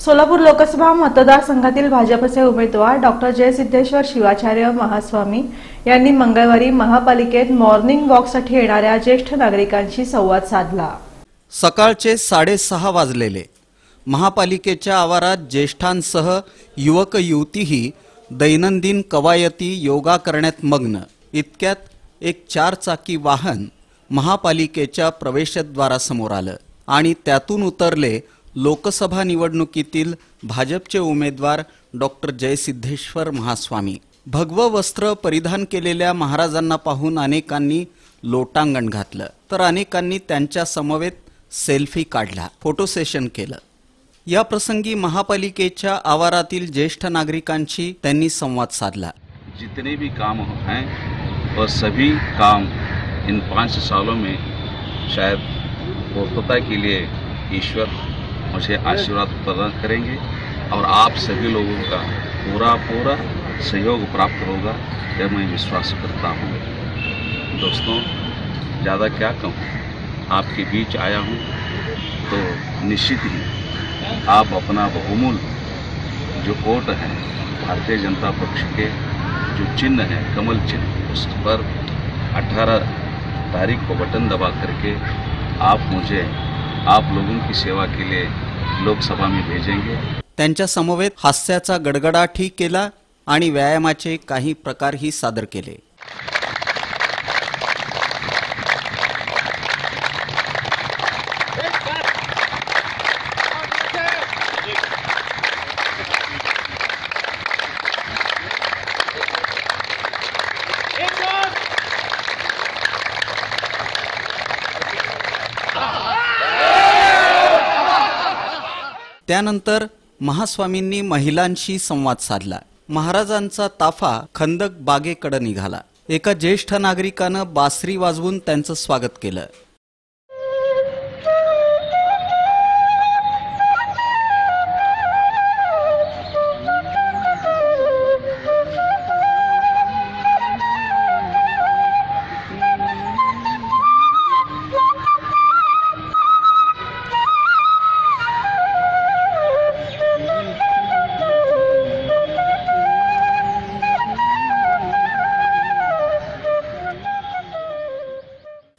सोलापूर लोकसभा मतदारसंघातील भाजपचे उमेदवार डॉक्टर जयसिद्धेश्वर शिवाचार्य महास्वामी यांनी मंगळवारी महापालिकेत मॉर्निंग वॉकसाठी येणाऱ्या ज्येष्ठ नागरिकांशी संवाद साधला. सकाळचे साडेसहा वाजलेले. महापालिकेच्या आवारात ज्येष्ठांसह युवक युवतीही दैनंदिन कवायती योगा करण्यात मग्न. इतक्यात एक चारचाकी वाहन महापालिकेच्या प्रवेशद्वारासमोर आलं आणि त्यातून उतरले लोकसभा निवडणुकीतील भाजपचे उमेदवार डॉक्टर जयसिद्धेश्वर महास्वामी. भगवं वस्त्र परिधान केलेल्या महाराजांना पाहून अनेकांनी लोटांगण घातलं. तर अनेकांनी त्यांच्या समवेत सेल्फी काढला फोटो सेशन केलं. या प्रसंगी महापालिकेच्या आवारातील ज्येष्ठ नागरिकांशी त्यांनी संवाद साधला. जितने भी काम हैं और सभी काम इन पाँच सालों में शायद पूर्तता के लिए ईश्वर मुझे आशीर्वाद प्रदान करेंगे और आप सभी लोगों का पूरा पूरा सहयोग प्राप्त होगा, यह मैं विश्वास करता हूँ। दोस्तों, ज़्यादा क्या कहूँ, आपके बीच आया हूँ तो निश्चित ही आप अपना बहुमूल्य जो वोट है, भारतीय जनता पक्ष के जो चिन्ह है, कमल चिन्ह, उस पर 18 तारीख को बटन दबा करके आप मुझे, आप लोगों की सेवा के लिए लोकसभा में भेजेंगे. त्यांच्या समवेत हास्याचा गडगडाटही केला आणि व्यायामाचे काही प्रकारही सादर केले. त्यानंतर महास्वामींनी महिलांशी संवाद साधला. महाराजांचा ताफा खंदक बागेकडे निघाला. एका ज्येष्ठ नागरिकानं बासरी वाजवून त्यांचं स्वागत केलं.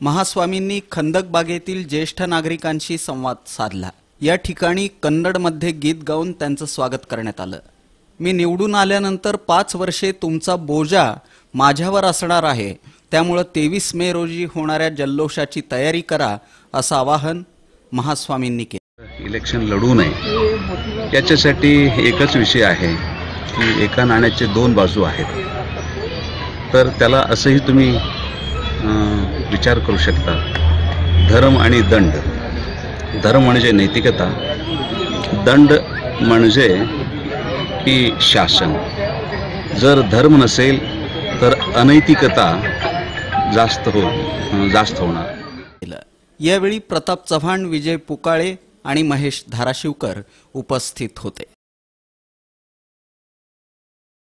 महास्वामींनी खंदक बागेतील ज्येष्ठ नागरिकांशी संवाद साधला. या ठिकाणी कन्नडमध्ये गीत गाऊन त्यांचं स्वागत करण्यात आलं. मी निवडून आल्यानंतर पाच वर्षे तुमचा बोजा माझ्यावर असणार आहे. त्यामुळं तेवीस मे रोजी होणाऱ्या जल्लोषाची तयारी करा असं आवाहन महास्वामींनी केलं. इलेक्शन लढू नये. याच्यासाठी एकच विषय आहे की एका नाण्याचे दोन बाजू आहेत. तर त्याला असंही तुम्ही विचार करू शकता. धर्म आणि दंड. धर्म म्हणजे नैतिकता. दंड म्हणजे की शासन. जर धर्म नसेल तर अनैतिकता जास्त हो जास्त होणार. यावेळी प्रताप चव्हाण विजय पुकाळे आणि महेश धाराशिवकर उपस्थित होते.